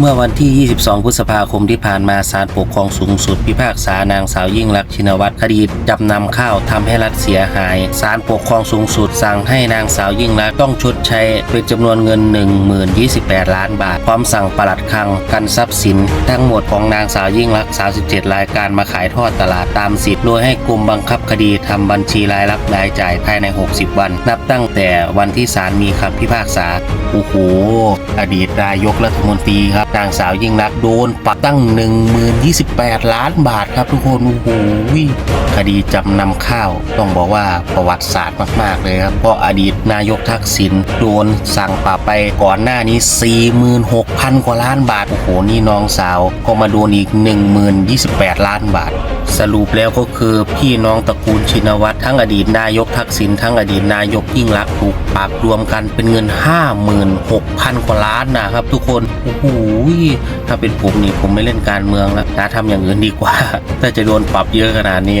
เมื่อวันที่ 22 พฤษภาคมที่ผ่านมาศาลปกครองสูงสุด พิพากษานางสาวยิ่งลักษณ์ชินวัตรคดีจำนำข้าวทำให้รัฐเสียหายศาลปกครองสูงสุด สั่งให้นางสาวยิ่งลักษณ์ต้องชดใช้เป็นจำนวนเงิน 1028 ล้านบาท พร้อมสั่งปลัดคลังกันทรัพย์สิน ทั้งหมดของนางสาวยิ่งลักษณ์37 รายการมาขายทอดตลาดตามสิทธิ์โดยให้กรมบังคับคดีทำบัญชีรายรับรายจ่ายภายใน 60 วัน นับตั้งแต่วันที่ศาลมีคำพิพากษาโอ้โหอดีตนายกรัฐมนตรีครับนางสาวยิ่งรักโดนปรับตั้ง 1028 ล้านบาทครับทุกคนโอ้โหคดีจำนำข้าว ต้องบอกว่าประวัติศาสตร์มาก ๆ เลยครับ เพราะอดีตนายกทักษิณโดนสั่งปรับไปก่อนหน้านี้ 46,000 กว่าล้านบาท โอ้โห นี่น้องสาวก็มาโดนอีก 1028 ล้านบาท สรุปแล้วก็คือพี่น้องตระกูลชินวัตรทั้งอดีตนายกทักษิณทั้งอดีตนายกยิ่งรักษณ์ถูกปรับรวมกันเป็นเงิน 56,000 กว่าล้านนะครับ ทุกคนโอ้โหถ้าเป็นผมนี่ผมไม่เล่นการเมืองแล้วนะทำอย่างอื่นดีกว่า ถ้าจะโดนปรับเยอะขนาดนี้